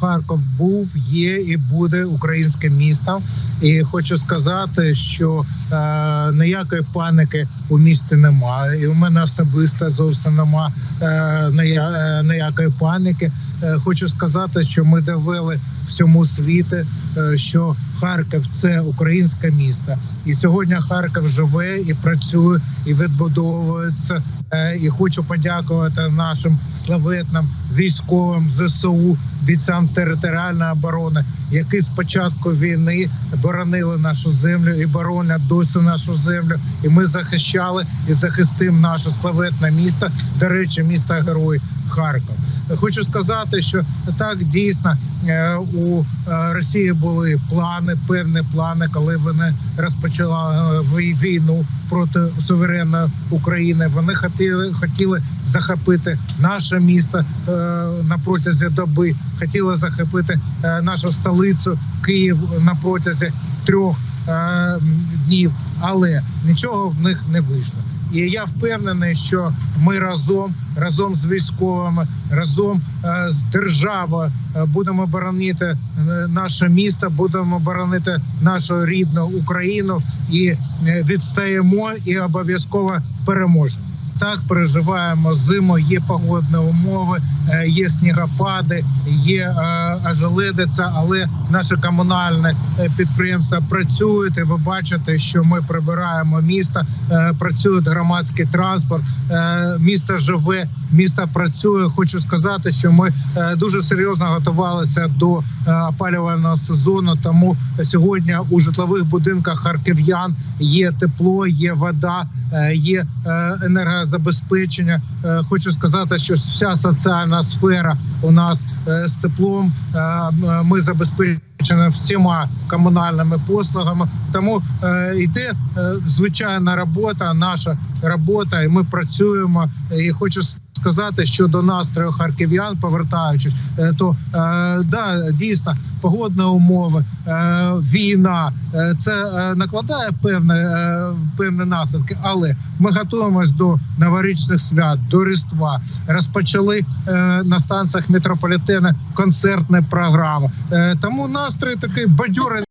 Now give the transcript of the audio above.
Харків був, є і буде українським містом. І хочу сказати, що е, ніякої паніки у місті немає. І у мене особисто зовсім немає е, е, ніякої паніки. Е, хочу сказати, що ми довели всьому світу, е, що Харків це українське місто, і сьогодні Харків живе і працює і відбудовується. Е, І хочу подякувати нашим славетним військовим ЗСУ, бійцям територіальної оборони, які з початку війни боронили нашу землю і боронять досі нашу землю. І ми захищали і захистимо наше славетне місто. До речі, місто герой Харків. Хочу сказати, що так дійсно е, у е, Росії були плани, певні плани, коли вони розпочали е, війну проти суверенної України. Вони хотіли хотіли захопити наше місто на протязі доби, хотіли захопити нашу столицю Київ на протязі трьох днів, але нічого в них не вийшло. І я впевнений, що ми разом, разом з військовими, разом е, з державою е, будемо боронити е, наше місто, будемо боронити нашу рідну Україну і відстаємо і обов'язково переможемо. Так переживаємо зиму. Є погодні умови, е, є снігопади, є е, ожеледиця, але наші комунальні е, підприємства працюють. І ви бачите, що ми прибираємо місто, е, працює громадський транспорт, е, місто живе, місто працює. Хочу сказати, що ми е, дуже серйозно готувалися до е, опалювального сезону. Тому сьогодні у житлових будинках харків'ян є тепло, є вода, е, є е, енергозабезпечення. Е, Хочу сказати, що вся соціальна сфера у нас е, з теплом. Е, Ми забезпечені всіма комунальними послугами. Тому йде звичайна робота, наша робота, і ми працюємо. І хочу сказати щодо настрою харків'ян, повертаючись, е, то е, да, дійсно погодні умови, е, війна це накладає певне, е, певні наслідки, але ми готуємось до новорічних свят, до Різдва. Розпочали на станціях метрополітену концертні програми. Тому настрій такий бадьорий.